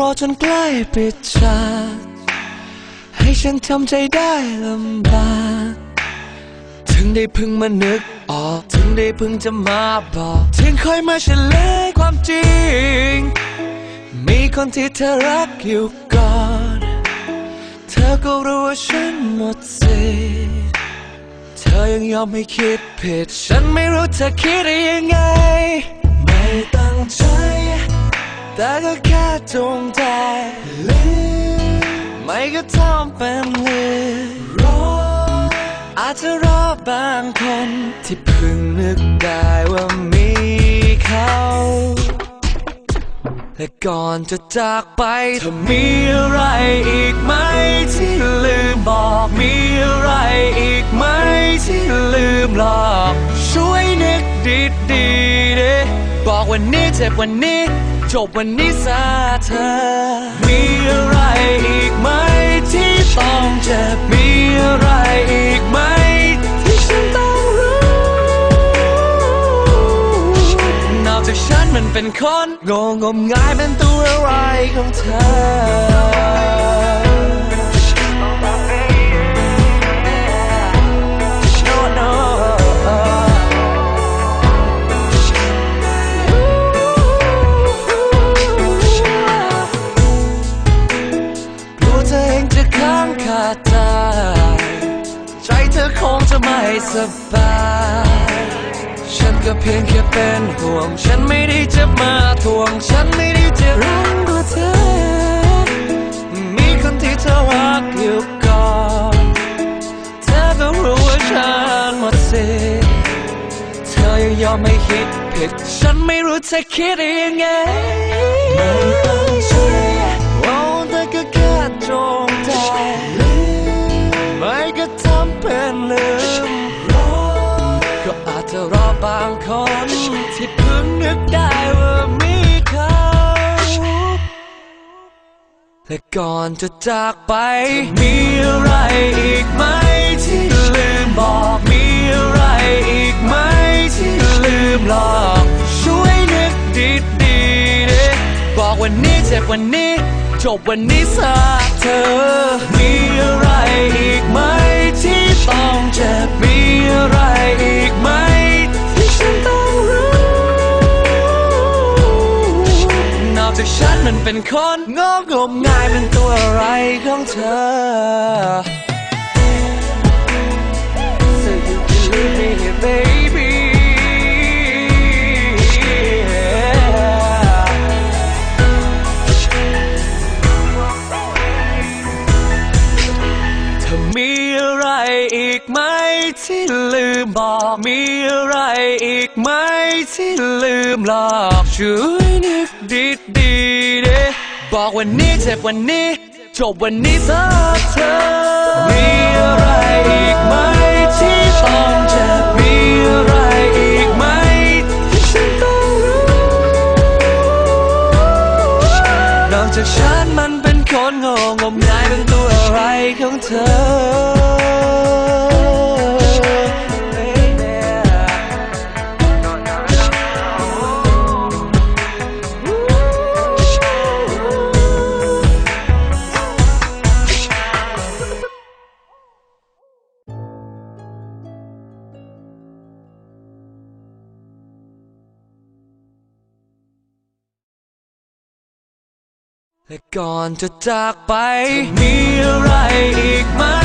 รอจนใกล้ปิดฉากให้ฉันทำใจได้ลำบากถึงได้เพึ่งมานึกออกถึงได้เพึ่งจะมาบอกถึงค่อยมาเฉลยความจริง มีคนที่เธอรักอยู่ก่อน เธอก็รู้ว่าฉันหมดสิทธิ์เธอยังยอมให้คิดผิด ฉันไม่รู้เธอคิดได้ยังไง ไม่ตั้งใจ แต่ก็แค่จงใจลืมไม่ก็ทำเป็นลืมรออาจจะรอบางคนที่เพิ่งนึกได้ว่ามีเขาและก่อนจะจากไปเธอมีอะไรอีกไหม ที่ลืมบอกมีอะไรอีกไหม ที่ลืมหลอกช่วยนึกดีๆเด้บอกวันนี้เจ็บวันนี้ จบวันนี้ซะเธอ มีอะไรอีกไหมที่ต้องเจ็บ มีอะไรอีกไหมที่ฉันต้องรู้นอกจากฉันมันเป็นคนงงงมงายเป็นตัวอะไรางคาใจใจเธอคงจะไม่สบาย ฉันก็เพียงแค่เป็นห่วง ฉันไม่ได้จะมาทวง ฉันไม่ได้จะรังตัวเธอ มีคนที่เธอรักอยู่ก่อนเธอก็รู้ว่าฉันหมดสิทธิ์เธอยังยอมไม่คิดผิด ฉันไม่รู้เธอคิดยังไง จะรอบางคนที่เพิ่งนึกได้ว่ามีเขาและก่อนจะจากไป มีอะไรอีกไหมที่ลืมบอก มีอะไรอีกไหมที่ลืมหลอก ช่วยนึกดีดีๆเด้บอกวันนี้เจ็บวันนี้ จบวันนี้ซะเธอ มีอะไรอีกไหม จากฉันมันเป็นคนงงงมงายเป็นตัวอะไรของเธอ So you can leave me baby Yeah เธอมีอะไรอีกไหมที่ลืมบอกมีอะไรอีกไหมที่ลืมหลอกช่วยนึกดีด บอกวันนี้เจ็บวันนี้ จบวันนี้สักเธอ มีอะไรอีกไหมที่ต้องเจ็บมีอะไรอีกไหมที่ฉันต้องรู้นอกจากฉันมันเป็นคนโงงงมงายเป็นตัวอะไรของเธอ และก่อนจะจากไปมีอะไรอีกไหม